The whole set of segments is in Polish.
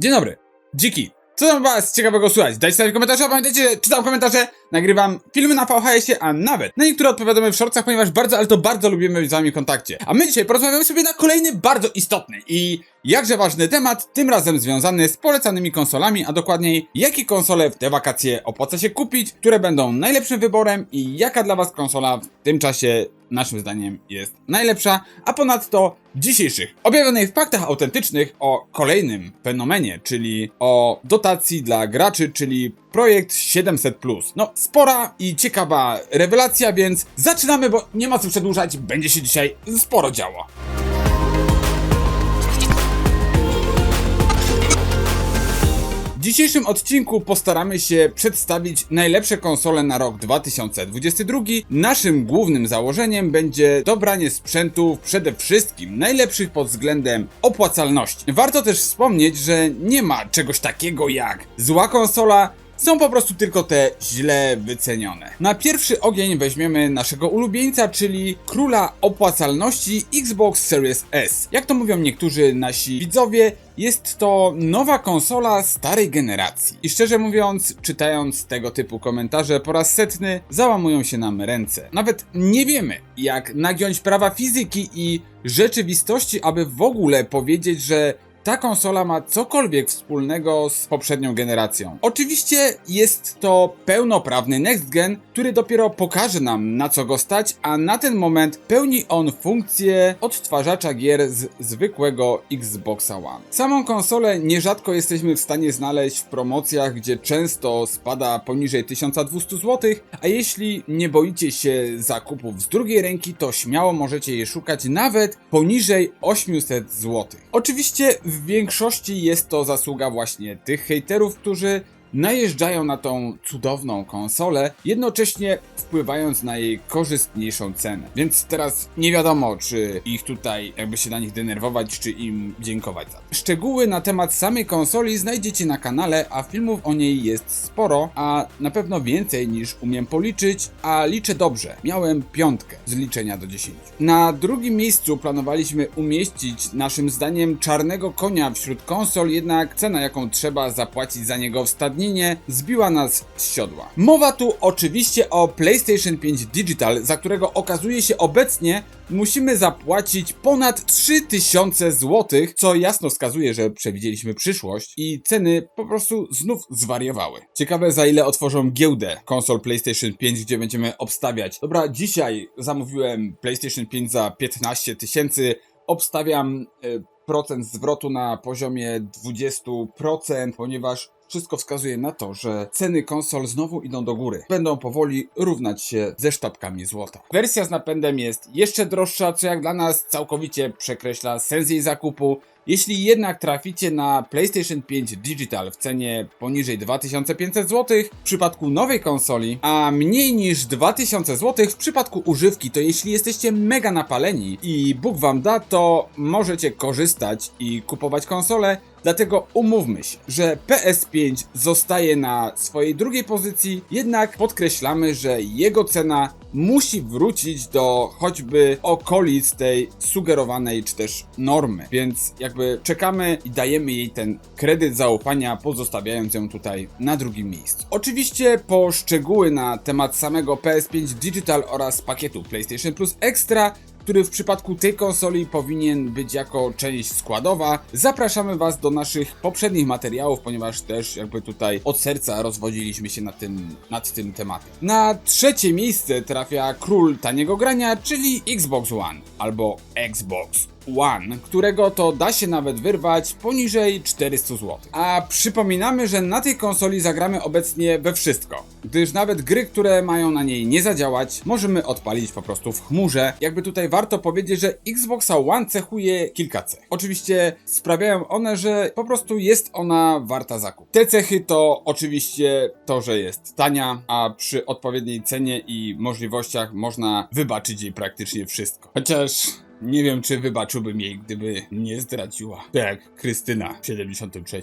Dzień dobry, dziki. Co tam was ciekawego słuchać? Dajcie sobie komentarze, a pamiętajcie, czytam komentarze, nagrywam filmy na VHS-ie, a nawet na niektóre odpowiadamy w shortsach, ponieważ bardzo, ale to bardzo lubimy być z wami w kontakcie. A my dzisiaj porozmawiamy sobie na kolejny bardzo istotny i jakże ważny temat, tym razem związany z polecanymi konsolami, a dokładniej jakie konsole w te wakacje opłaca się kupić, które będą najlepszym wyborem i jaka dla was konsola w tym czasie naszym zdaniem jest najlepsza, a ponadto dzisiejszych objawionych w faktach autentycznych o kolejnym fenomenie, czyli o dotacji dla graczy, czyli projekt 700+. No, spora i ciekawa rewelacja, więc zaczynamy, bo nie ma co przedłużać, będzie się dzisiaj sporo działo. W dzisiejszym odcinku postaramy się przedstawić najlepsze konsole na rok 2022. Naszym głównym założeniem będzie dobranie sprzętów przede wszystkim najlepszych pod względem opłacalności. Warto też wspomnieć, że nie ma czegoś takiego jak zła konsola, są po prostu tylko te źle wycenione. Na pierwszy ogień weźmiemy naszego ulubieńca, czyli króla opłacalności Xbox Series S. Jak to mówią niektórzy nasi widzowie, jest to nowa konsola starej generacji. I szczerze mówiąc, czytając tego typu komentarze po raz setny, załamują się nam ręce. Nawet nie wiemy, jak nagiąć prawa fizyki i rzeczywistości, aby w ogóle powiedzieć, że ta konsola ma cokolwiek wspólnego z poprzednią generacją. Oczywiście jest to pełnoprawny next gen, który dopiero pokaże nam na co go stać, a na ten moment pełni on funkcję odtwarzacza gier z zwykłego Xboxa One. Samą konsolę nierzadko jesteśmy w stanie znaleźć w promocjach, gdzie często spada poniżej 1200 zł, a jeśli nie boicie się zakupów z drugiej ręki, to śmiało możecie je szukać nawet poniżej 800 zł. Oczywiście w większości jest to zasługa właśnie tych hejterów, którzy najeżdżają na tą cudowną konsolę, jednocześnie wpływając na jej korzystniejszą cenę. Więc teraz nie wiadomo, czy ich tutaj jakby się na nich denerwować, czy im dziękować za to. Szczegóły na temat samej konsoli znajdziecie na kanale, a filmów o niej jest sporo, a na pewno więcej niż umiem policzyć, a liczę dobrze. Miałem piątkę z liczenia do 10. Na drugim miejscu planowaliśmy umieścić naszym zdaniem czarnego konia wśród konsol, jednak cena jaką trzeba zapłacić za niego w zbiła nas z siodła. Mowa tu oczywiście o PlayStation 5 Digital, za którego okazuje się obecnie musimy zapłacić ponad 3000 zł, co jasno wskazuje, że przewidzieliśmy przyszłość i ceny po prostu znów zwariowały. Ciekawe za ile otworzą giełdę konsol PlayStation 5, gdzie będziemy obstawiać. Dobra, dzisiaj zamówiłem PlayStation 5 za 15 tysięcy, obstawiam y, procent zwrotu na poziomie 20%, ponieważ wszystko wskazuje na to, że ceny konsol znowu idą do góry. Będą powoli równać się ze sztabkami złota. Wersja z napędem jest jeszcze droższa, co jak dla nas całkowicie przekreśla sens jej zakupu. Jeśli jednak traficie na PlayStation 5 Digital w cenie poniżej 2500 zł w przypadku nowej konsoli, a mniej niż 2000 zł w przypadku używki, to jeśli jesteście mega napaleni i Bóg wam da, to możecie korzystać i kupować konsolę. Dlatego umówmy się, że PS5 zostaje na swojej drugiej pozycji, jednak podkreślamy, że jego cena musi wrócić do choćby okolic tej sugerowanej czy też normy. Więc jakby czekamy i dajemy jej ten kredyt zaufania, pozostawiając ją tutaj na drugim miejscu. Oczywiście po szczegóły na temat samego PS5 Digital oraz pakietu PlayStation Plus Extra który w przypadku tej konsoli powinien być jako część składowa. Zapraszamy Was do naszych poprzednich materiałów, ponieważ też jakby tutaj od serca rozwodziliśmy się nad tym, nad tym tematem. Na trzecie miejsce trafia król taniego grania, czyli Xbox One albo Xbox One, którego to da się nawet wyrwać poniżej 400 zł. A przypominamy, że na tej konsoli zagramy obecnie we wszystko, gdyż nawet gry, które mają na niej nie zadziałać, możemy odpalić po prostu w chmurze. Jakby tutaj warto powiedzieć, że Xbox One cechuje kilka cech. Oczywiście sprawiają one, że po prostu jest ona warta zakupu. Te cechy to oczywiście to, że jest tania, a przy odpowiedniej cenie i możliwościach można wybaczyć jej praktycznie wszystko. Chociaż nie wiem, czy wybaczyłbym jej, gdyby nie zdradziła. Tak jak Krystyna w 73.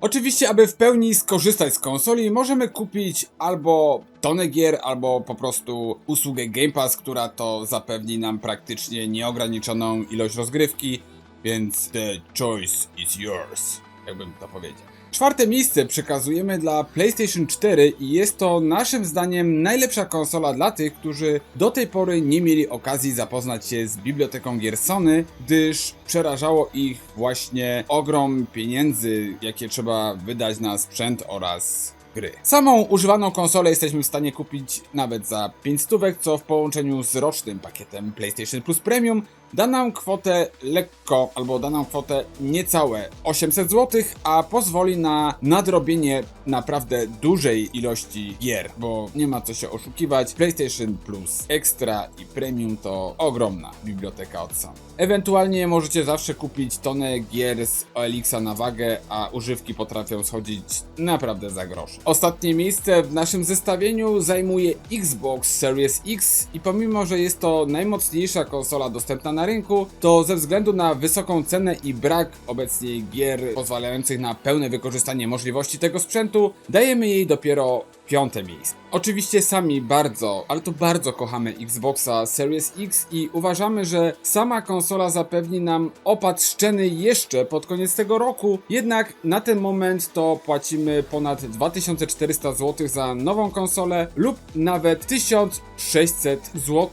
Oczywiście, aby w pełni skorzystać z konsoli, możemy kupić albo tonę gier, albo po prostu usługę Game Pass, która to zapewni nam praktycznie nieograniczoną ilość rozgrywki. Więc the choice is yours, jakbym to powiedział. Czwarte miejsce przekazujemy dla PlayStation 4 i jest to naszym zdaniem najlepsza konsola dla tych, którzy do tej pory nie mieli okazji zapoznać się z biblioteką gier Sony, gdyż przerażało ich właśnie ogrom pieniędzy, jakie trzeba wydać na sprzęt oraz gry. Samą używaną konsolę jesteśmy w stanie kupić nawet za 5 stówek, co w połączeniu z rocznym pakietem PlayStation Plus Premium da nam kwotę lekko, albo da nam kwotę niecałe 800 zł, a pozwoli na nadrobienie naprawdę dużej ilości gier, bo nie ma co się oszukiwać. PlayStation Plus Extra i Premium to ogromna biblioteka od Sony. Ewentualnie możecie zawsze kupić tonę gier z OLX-a na wagę, a używki potrafią schodzić naprawdę za grosz. Ostatnie miejsce w naszym zestawieniu zajmuje Xbox Series X i pomimo, że jest to najmocniejsza konsola dostępna na rynku, to ze względu na wysoką cenę i brak obecnie gier pozwalających na pełne wykorzystanie możliwości tego sprzętu, dajemy jej dopiero piąte miejsce. Oczywiście sami bardzo, ale to bardzo kochamy Xboxa Series X i uważamy, że sama konsola zapewni nam opad szczeny jeszcze pod koniec tego roku, jednak na ten moment to płacimy ponad 2400 zł za nową konsolę lub nawet 1600 zł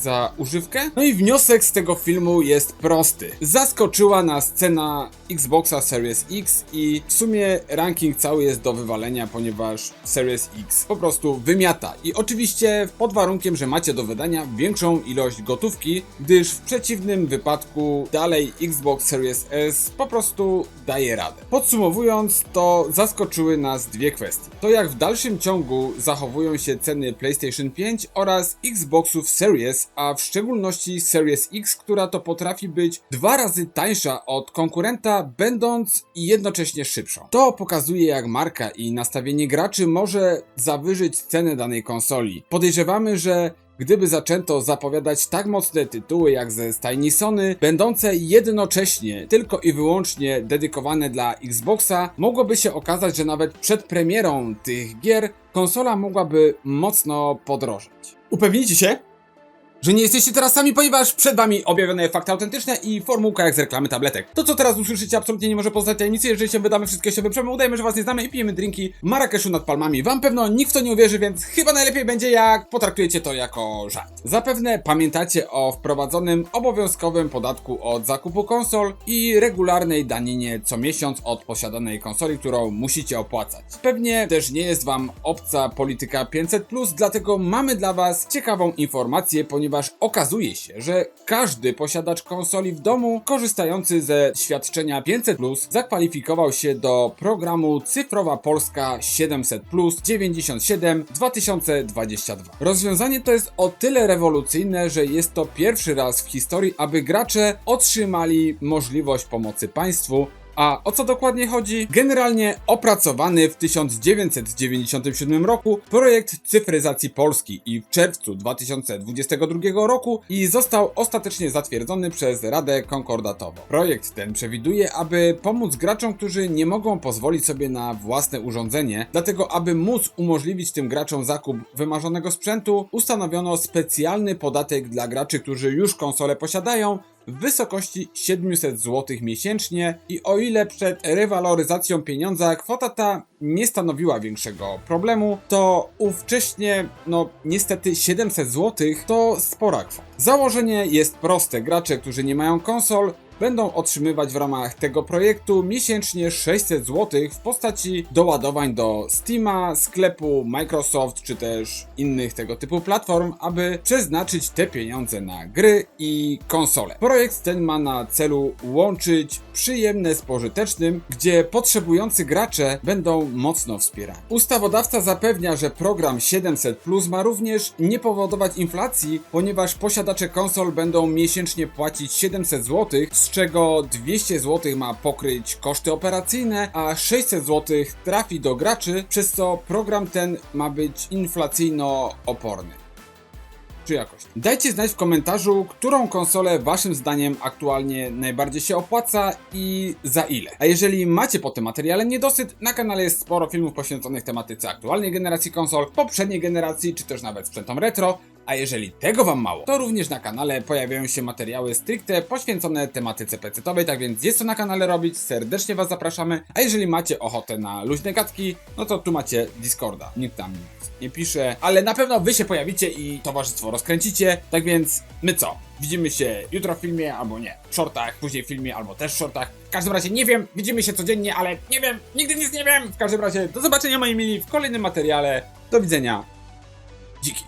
za używkę. No i wniosek z tego filmu jest prosty. Zaskoczyła nas cena Xboxa Series X i w sumie ranking cały jest do wywalenia, ponieważ Series X po prostu wymiata. I oczywiście pod warunkiem, że macie do wydania większą ilość gotówki, gdyż w przeciwnym wypadku dalej Xbox Series S po prostu daje radę. Podsumowując, to zaskoczyły nas dwie kwestie. To jak w dalszym ciągu zachowują się ceny PlayStation 5 oraz Xboxów Series, a w szczególności Series X, która to potrafi być dwa razy tańsza od konkurenta, będąc jednocześnie szybszą. To pokazuje jak marka i nastawienie graczy może zawyżyć cenę danej konsoli. Podejrzewamy, że gdyby zaczęto zapowiadać tak mocne tytuły jak ze stajni Sony, będące jednocześnie tylko i wyłącznie dedykowane dla Xboxa, mogłoby się okazać, że nawet przed premierą tych gier konsola mogłaby mocno podrożeć. Upewnijcie się, że nie jesteście teraz sami, ponieważ przed wami objawione fakty autentyczne i formułka jak z reklamy tabletek. To, co teraz usłyszycie, absolutnie nie może poznać tajemnicy. Jeżeli się wydamy wszystkie się wyprzemy, udajemy, że was nie znamy i pijemy drinki Marrakeszu nad palmami. Wam pewno nikt w to nie uwierzy, więc chyba najlepiej będzie, jak potraktujecie to jako żart. Zapewne pamiętacie o wprowadzonym obowiązkowym podatku od zakupu konsol i regularnej daninie co miesiąc od posiadanej konsoli, którą musicie opłacać. Pewnie też nie jest wam obca polityka 500+, dlatego mamy dla was ciekawą informację, ponieważ okazuje się, że każdy posiadacz konsoli w domu korzystający ze świadczenia 500+, zakwalifikował się do programu Cyfrowa Polska 700 97 2022. Rozwiązanie to jest o tyle rewolucyjne, że jest to pierwszy raz w historii, aby gracze otrzymali możliwość pomocy państwu a o co dokładnie chodzi? Generalnie opracowany w 1997 roku projekt cyfryzacji Polski i w czerwcu 2022 roku i został ostatecznie zatwierdzony przez Radę Konkordatową. Projekt ten przewiduje, aby pomóc graczom, którzy nie mogą pozwolić sobie na własne urządzenie, dlatego aby móc umożliwić tym graczom zakup wymarzonego sprzętu, ustanowiono specjalny podatek dla graczy, którzy już konsolę posiadają, w wysokości 700 zł miesięcznie i o ile przed rewaloryzacją pieniądza kwota ta nie stanowiła większego problemu, to ówcześnie, no niestety 700 zł to spora kwota. Założenie jest proste, gracze, którzy nie mają konsol, będą otrzymywać w ramach tego projektu miesięcznie 600 zł w postaci doładowań do Steama, sklepu Microsoft czy też innych tego typu platform, aby przeznaczyć te pieniądze na gry i konsole. Projekt ten ma na celu łączyć przyjemne z pożytecznym, gdzie potrzebujący gracze będą mocno wspierani. Ustawodawca zapewnia, że program 700 Plus ma również nie powodować inflacji, ponieważ posiadacze konsol będą miesięcznie płacić 700 zł, z czego 200 zł ma pokryć koszty operacyjne, a 600 zł trafi do graczy, przez co program ten ma być inflacyjno oporny czy jakość. Dajcie znać w komentarzu, którą konsolę waszym zdaniem aktualnie najbardziej się opłaca i za ile. A jeżeli macie po tym materiale niedosyt, na kanale jest sporo filmów poświęconych tematyce aktualnej generacji konsol, poprzedniej generacji, czy też nawet sprzętom retro, A jeżeli tego wam mało, to również na kanale pojawiają się materiały stricte poświęcone tematyce pecetowej, tak więc jest co na kanale robić, serdecznie was zapraszamy. A jeżeli macie ochotę na luźne gadki, no to tu macie Discorda. Nikt tam nic nie pisze, ale na pewno wy się pojawicie i towarzystwo rozkręcicie, tak więc my co? Widzimy się jutro w filmie, albo nie, w shortach, później w filmie, albo też w shortach. W każdym razie nie wiem, widzimy się codziennie, ale nie wiem, nigdy nic nie wiem. W każdym razie do zobaczenia moi mili w kolejnym materiale. Do widzenia. Dziki.